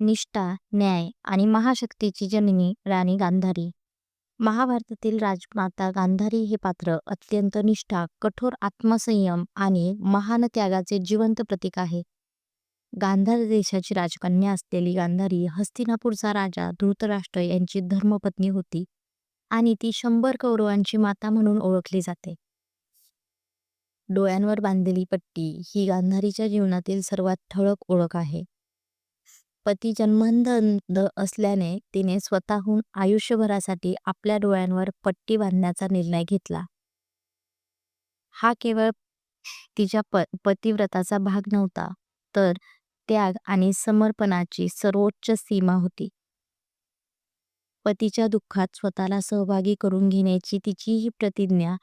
निष्ठा, न्याय आणि महाशक्तीची जननी राणी गांधारी. महाभारतातील राजमाता गांधारी हे पात्र अत्यंत निष्ठा, कठोर आत्मसंयम आणि महान त्यागाचे जिवंत प्रतीक आहे. गांधार देशाची राजकन्या असलेली गांधारी हस्तिनापूरचा राजा धृतराष्ट्र यांची धर्मपत्नी होती आणि ती शंभर कौरवांची माता म्हणून ओळखली जाते. डोळ्यांवर बांधलेली पट्टी ही गांधारीच्या जीवनातील सर्वात ठळक ओळख आहे. पती जन्मंध असल्याने तिने स्वतःहून आयुष्यभरासाठी आपल्या डोळ्यांवर पट्टी बांधण्याचा निर्णय घेतला. हा केवळ तिच्या पतिव्रताचा भाग नव्हता, तर त्याग आणि समर्पणाची सर्वोच्च सीमा होती. पतीच्या दुःखात स्वतःला सहभागी करून घेण्याची तिची ही प्रतिज्ञा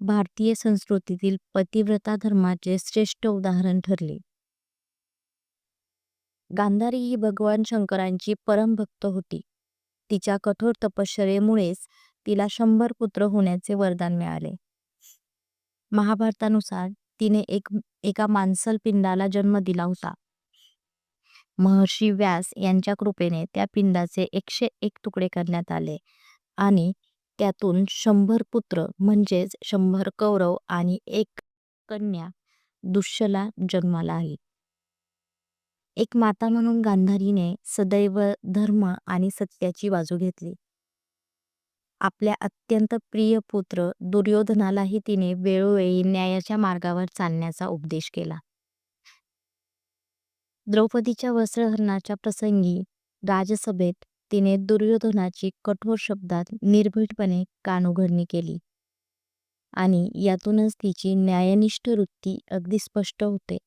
भारतीय संस्कृतीतील पतिव्रता धर्माचे श्रेष्ठ उदाहरण ठरले. गांधारी ही भगवान शंकरांची परमभक्त होती. तिच्या कठोर तपश्चर्येमुळेच तिला शंभर पुत्र होण्याचे वरदान मिळाले. महाभारतानुसार तिने एक एका मांसल पिंडाला जन्म दिला होता. महर्षी व्यास यांच्या कृपेने त्या पिंडाचे एकशे एक तुकडे करण्यात आले आणि त्यातून शंभर पुत्र म्हणजेच शंभर कौरव आणि एक कन्या दुष्यला जन्माला आली. एक माता म्हणून गांधारीने सदैव धर्म आणि सत्याची बाजू घेतली. आपल्या अत्यंत प्रिय पुत्र दुर्योधनालाही तिने वेळोवेळी न्यायाच्या मार्गावर चालण्याचा उपदेश केला. द्रौपदीच्या वस्त्रहरणाच्या प्रसंगी राजसभेत तिने दुर्योधनाची कठोर शब्दात निर्भीडपणे कानउघडणी केली आणि यातूनच तिची न्यायनिष्ठ वृत्ती अगदी स्पष्ट होते.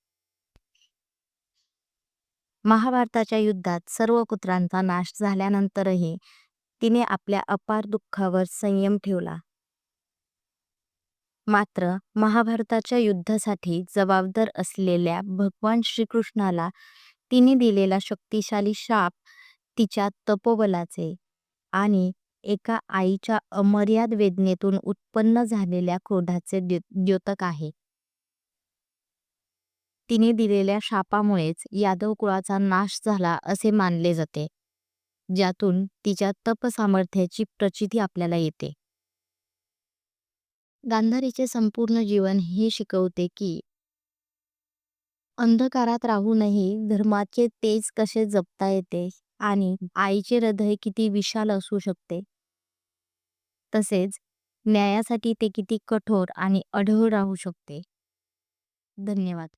महाभारताच्या युद्धात सर्व पुत्रांचा नाश झाल्यानंतरही तिने आपल्या अपार दुःखावर संयम ठेवला. मात्र महाभारताच्या युद्धासाठी जबाबदार असलेल्या भगवान श्रीकृष्णाला तिने दिलेला शक्तिशाली शाप तिच्या तपोबलाचे आणि एका आईच्या अमर्याद वेदनेतून उत्पन्न झालेल्या क्रोधाचे द्योतक आहे. तिने दिलेल्या शापामुळेच यादव कुळाचा नाश झाला असे मानले जाते, ज्यातून तिच्या तप सामर्थ्याची प्रचिती आपल्याला येते. गांधारीचे संपूर्ण जीवन हे शिकवते की अंधकारात राहूनही धर्माचे तेज कसे जपता येते आणि आईचे हृदय किती विशाल असू शकते. तसेच न्यायासाठी ते किती कठोर आणि अढळ राहू शकते. धन्यवाद.